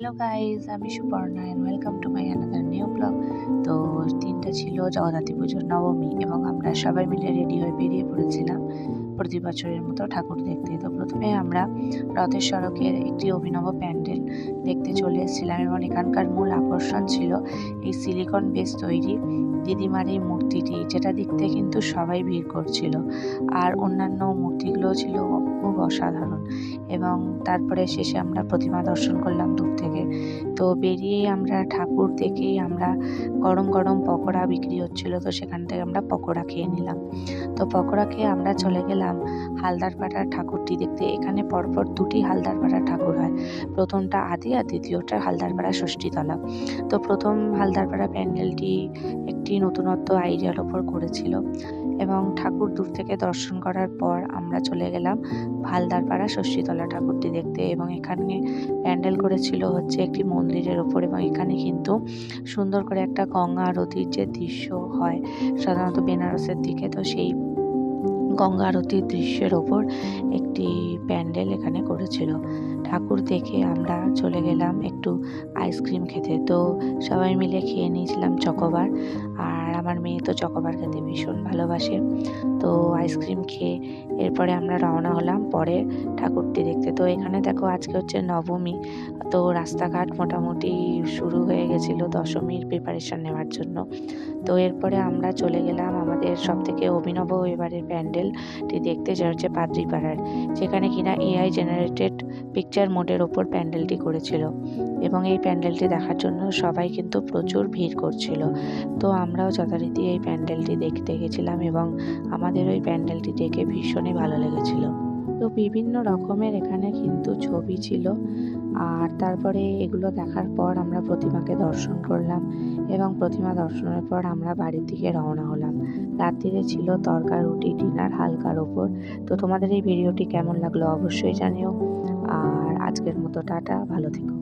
Hello guys আমি Suparna and welcome to my another new blog তো দিনটা ছিল জগদ্ধাত্রী পুজোর নবমী এবং আমরা সবাই মিলে রেডি হয়ে বেরিয়ে পড়েছিলাম প্রতি বছরের মতো ঠাকুর দেখতে। তো প্রথমে আমরা রথের সড়কের একটি অভিনব প্যান্ডেল দেখতে চলে এসেছিলাম এবং এখানকার মূল আকর্ষণ ছিল এই সিলিকন বেস তৈরি দিদিমার এই মূর্তিটি, যেটা দেখতে কিন্তু সবাই ভিড় করছিল। আর অন্যান্য মূর্তিগুলো ছিল খুব অসাধারণ এবং তারপরে শেষে আমরা প্রতিমা দর্শন করলাম দূর তো বেরিয়ে আমরা ঠাকুর দেখে আমরা গরম গরম পকোড়া বিক্রি হচ্ছিল, তো সেখান থেকে আমরা পকোড়া খেয়ে নিলাম। তো পকোড়া খেয়ে আমরা চলে গেলাম হালদারপাড়ার ঠাকুরটি দেখতে। এখানে পরপর দুটি হালদারপাড়ার ঠাকুর হয়। প্রথমটা আদি আর দ্বিতীয়টা হালদারপাড়া ষষ্ঠীতলা। তো প্রথম হালদারপাড়া প্যান্ডেলটি একটি নতুনত্ব আইডিয়ার ওপর করেছিল এবং ঠাকুর দূর থেকে দর্শন করার পর আমরা চলে গেলাম হালদারপাড়া ষষ্ঠীতলা ঠাকুরটি দেখতে এবং এখানে প্যান্ডেল করেছিল হচ্ছে একটি মন্দিরের ওপর এবং এখানে কিন্তু সুন্দর করে একটা গঙ্গা আরতির যে দৃশ্য হয়, সাধারণত বেনারসের দিকে। তো সেই গঙ্গা আরতির দৃশ্যের ওপর একটি প্যান্ডেল এখানে করেছিল। ঠাকুর দেখে আমরা চলে গেলাম একটু আইসক্রিম খেতে। তো সবাই মিলে খেয়ে নিয়েছিলাম চকোবার। আর আমার মেয়ে তো চকোবার খেতে ভীষণ ভালোবাসে। তো আইসক্রিম খেয়ে এরপরে আমরা রওনা হলাম পরে ঠাকুরটি দেখতে। তো এখানে দেখো আজকে হচ্ছে নবমী। তো রাস্তাঘাট মোটামুটি শুরু হয়ে গেছিল দশমীর প্রিপারেশন নেওয়ার জন্য। তো এরপরে আমরা চলে গেলাম আমাদের সব থেকে অভিনব এবারের প্যান্ডেলটি দেখতে যা হচ্ছে পাদ্রিপাড়ার যেখানে কিনা এআই জেনারেটেড পিকচার মোডের ওপর প্যান্ডেলটি করেছিল। এবং এই প্যান্ডেলটি দেখার জন্য সবাই কিন্তু প্রচুর ভিড় করছিল। তো আমরাও যথারীতি এই প্যান্ডেলটি দেখতে গেছিলাম এবং আমাদের ওই প্যান্ডেলটি দেখে ভীষণই ভালো লেগেছিল। তো বিভিন্ন রকমের এখানে কিন্তু ছবি ছিল। আর তারপরে এগুলো দেখার পর আমরা প্রতিমাকে দর্শন করলাম এবং প্রতিমা দর্শনের পর আমরা বাড়ির দিকে রওনা হলাম। রাত্রিরে ছিল তরকা রুটি, ডিনার হালকার ওপর। তো তোমাদের এই ভিডিওটি কেমন লাগল অবশ্যই জানিও। আর আজকের মতো টাটা, ভালো থেকো।